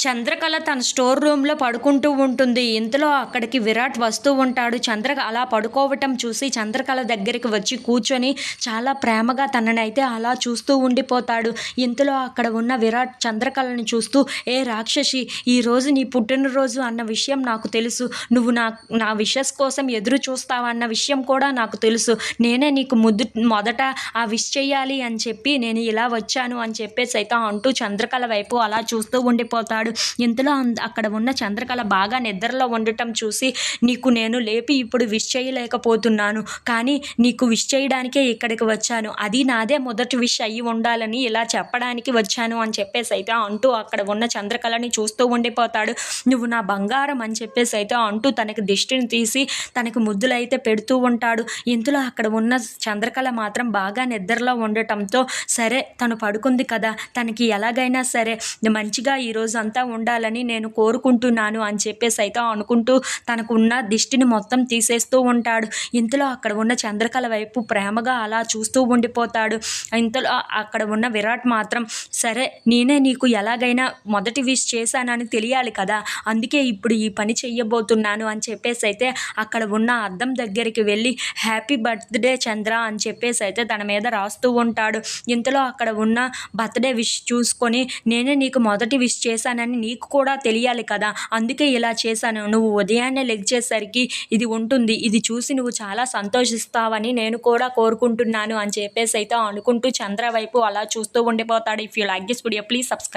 చంద్రకళ తన స్టోర్ రూమ్లో పడుకుంటూ ఉంటుంది. ఇంతలో అక్కడికి విరాట్ వస్తూ ఉంటాడు. చంద్ర అలా పడుకోవటం చూసి చంద్రకళ దగ్గరికి వచ్చి కూర్చొని చాలా ప్రేమగా తననైతే అలా చూస్తూ ఉండిపోతాడు. ఇంతలో అక్కడ ఉన్న విరాట్ చంద్రకళని చూస్తూ ఏ రాక్షసి ఈరోజు నీ పుట్టినరోజు అన్న విషయం నాకు తెలుసు. నువ్వు నా నా విషెస్ కోసం ఎదురు చూస్తావన్న విషయం కూడా నాకు తెలుసు. నేనే నీకు ముద్దు మొదట ఆ విష్ చేయాలి అని చెప్పి నేను ఇలా వచ్చాను అని చెప్పేసి అయితే అంటూ చంద్రకళ వైపు అలా చూస్తూ ఉండిపోతాడు. ఇంతలో అక్కడ ఉన్న చంద్రకళ బాగా నిద్రలో ఉండటం చూసి నీకు నేను లేపి ఇప్పుడు విష్ చేయలేకపోతున్నాను. కానీ నీకు విష్ చేయడానికే ఇక్కడికి వచ్చాను. అది నాదే మొదటి విష్ అయ్యి ఉండాలని ఇలా చెప్పడానికి వచ్చాను అని చెప్పేసి అయితే అంటూ అక్కడ ఉన్న చంద్రకళని చూస్తూ ఉండిపోతాడు. నువ్వు నా బంగారం అని చెప్పేసి అయితే అంటూ తనకి దిష్టిని తీసి తనకి ముద్దులైతే పెడుతూ ఉంటాడు. ఇంతలో అక్కడ ఉన్న చంద్రకళ మాత్రం బాగా నిద్రలో ఉండటంతో సరే తను పడుకుంది కదా తనకి ఎలాగైనా సరే మంచిగా ఈరోజు అంతా ఉండాలని నేను కోరుకుంటున్నాను అని చెప్పేసి అయితే అనుకుంటూ తనకు ఉన్న దిష్టిని మొత్తం తీసేస్తూ ఉంటాడు. ఇంతలో అక్కడ ఉన్న చంద్రకళ వైపు ప్రేమగా అలా చూస్తూ ఉండిపోతాడు. ఇంతలో అక్కడ ఉన్న విరాట్ మాత్రం సరే నేనే నీకు ఎలాగైనా మొదటి విష్ చేశానని తెలియాలి కదా అందుకే ఇప్పుడు ఈ పని చెయ్యబోతున్నాను అని చెప్పేసి అయితే అక్కడ ఉన్న అద్దం దగ్గరికి వెళ్ళి హ్యాపీ బర్త్డే చంద్ర అని చెప్పేసి అయితే తన మీద రాస్తూ ఉంటాడు. ఇంతలో అక్కడ ఉన్న బర్త్డే విష్ చూసుకొని నేనే నీకు మొదటి విష్ చేశానని నీకు కూడా తెలియాలి కదా. అందుకే ఇలా చేశాను. నువ్వు ఉదయాన్నే లెగ్చేసరికి ఇది ఉంటుంది. ఇది చూసి నువ్వు చాలా సంతోషిస్తావని నేను కూడా కోరుకుంటున్నాను అని చెప్పేసి అయితే అనుకుంటూ చంద్ర వైపు అలా చూస్తూ ఉండిపోతాడు. If you like this video please subscribe